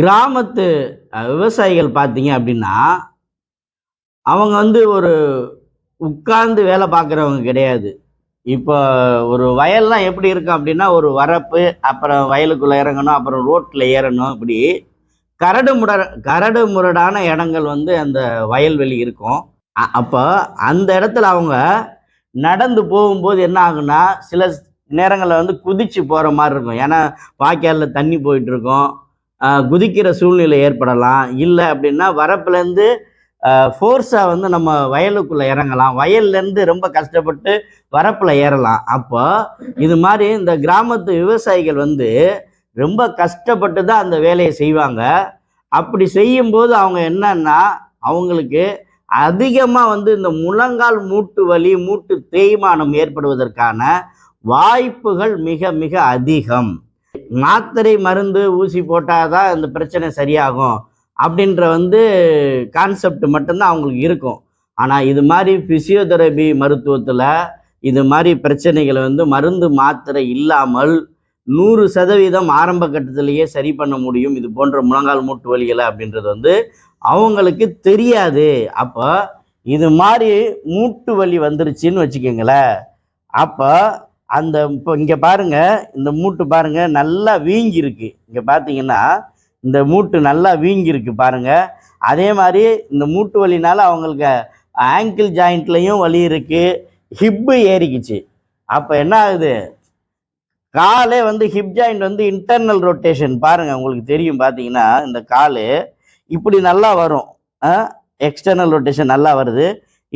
கிராமத்து விவசாயிகள் பார்த்தீங்க அப்படின்னா அவங்க வந்து ஒரு உட்கார்ந்து வேலை பார்க்குறவங்க கிடையாது. இப்போ ஒரு வயல்லாம் எப்படி இருக்கும் அப்படின்னா ஒரு வரப்பு அப்புறம் வயலுக்குள்ளே இறங்கணும் அப்புறம் ரோட்டில் ஏறணும் இப்படி கரடு முட கரடு முரடான இடங்கள் வந்து அந்த வயல்வெளி இருக்கும். அப்போ அந்த இடத்துல அவங்க நடந்து போகும்போது என்ன ஆகுன்னா சில நேரங்களில் வந்து குதிச்சு போகிற மாதிரி இருக்கும். ஏன்னா வாய்க்காலில் தண்ணி போயிட்டுருக்கோம் குதிக்கிற சூழ்நிலை ஏற்படலாம். இல்லை அப்படின்னா வரப்புலேருந்து ஃபோர்ஸாக வந்து நம்ம வயலுக்குள்ளே இறங்கலாம். வயல்லேருந்து ரொம்ப கஷ்டப்பட்டு வரப்பில் ஏறலாம். அப்போ இது மாதிரி இந்த கிராமத்து விவசாயிகள் வந்து ரொம்ப கஷ்டப்பட்டு தான் அந்த வேலையை செய்வாங்க. அப்படி செய்யும்போது அவங்க என்னன்னா அவங்களுக்கு அதிகமாக வந்து இந்த முழங்கால் மூட்டு வலி மூட்டு தேய்மானம் ஏற்படுவதற்கான வாய்ப்புகள் மிக மிக அதிகம். மாத்திரை மருந்து ஊசி போட்டால் தான் இந்த பிரச்சனை சரியாகும் அப்படின்ற வந்து கான்செப்ட் மட்டும்தான் அவங்களுக்கு இருக்கும். ஆனால் இது மாதிரி ஃபிசியோதெரபி மருத்துவத்தில் இது மாதிரி பிரச்சனைகளை வந்து மருந்து மாத்திரை இல்லாமல் நூறு சதவீதம் ஆரம்ப கட்டத்திலேயே சரி பண்ண முடியும். இது போன்ற முழங்கால் மூட்டு வலிகளை அப்படின்றது வந்து அவங்களுக்கு தெரியாது. அப்போ இது மாதிரி மூட்டு வலி வந்துருச்சுன்னு வச்சுக்கோங்களேன். அப்போ அந்த இப்போ இங்கே பாருங்க இந்த மூட்டு பாருங்க நல்லா வீங்கியிருக்கு. இங்கே பார்த்தீங்கன்னா இந்த மூட்டு நல்லா வீங்கியிருக்கு பாருங்கள் அதே மாதிரி இந்த மூட்டு வலினால் அவங்களுக்கு ஆங்கிள் ஜாயிண்ட்லேயும் வலி இருக்குது ஹிப்பு ஏறிக்குச்சு. அப்போ என்ன ஆகுது? காலே வந்து ஹிப் ஜாயிண்ட் வந்து இன்டர்னல் ரொட்டேஷன் பாருங்கள் உங்களுக்கு தெரியும் பார்த்தீங்கன்னா இந்த காலு இப்படி நல்லா வரும். எக்ஸ்டர்னல் ரொட்டேஷன் நல்லா வருது.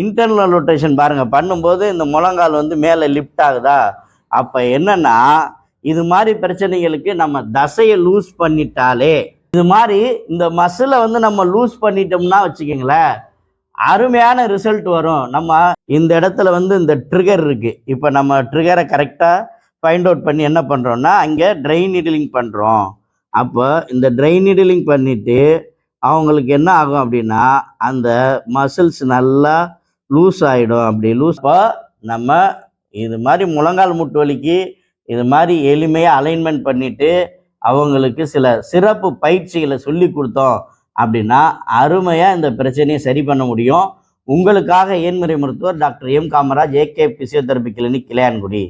இன்டர்னல் ரொட்டேஷன் பாருங்கள் பண்ணும்போது இந்த முழங்கால் வந்து மேலே லிஃப்ட் ஆகுதா? அப்போ என்னன்னா இது மாதிரி பிரச்சனைகளுக்கு நம்ம தசையை லூஸ் பண்ணிட்டாலே இது மாதிரி இந்த மசிலை வந்து நம்ம லூஸ் பண்ணிட்டோம்னா வச்சுக்கோங்களேன் அருமையான ரிசல்ட் வரும். நம்ம இந்த இடத்துல வந்து இந்த ட்ரிகர் இருக்குது இப்போ நம்ம ட்ரிகரை கரெக்டாக ஃபைண்ட் அவுட் பண்ணி என்ன பண்ணுறோம்னா அங்கே ட்ரை நீடிலிங் பண்ணுறோம் அப்போ இந்த ட்ரை நீடிலிங் பண்ணிவிட்டு அவங்களுக்கு என்ன ஆகும் அப்படின்னா அந்த மசில்ஸ் நல்லா லூஸ் ஆகிடும் அப்படி லூஸ் இப்போ நம்ம இது மாதிரி முழங்கால் முட்டு வலிக்கு இது மாதிரி எளிமையாக அலைன்மெண்ட் பண்ணிட்டு அவங்களுக்கு சில சிறப்பு பயிற்சிகளை சொல்லி கொடுத்தோம் அப்படின்னா அருமையாக இந்த பிரச்சனையை சரி பண்ண முடியும். உங்களுக்காக ஏன்முறை மருத்துவர் doctor M Kamaraj AK physiotherapy clinic கிளையான்குடி.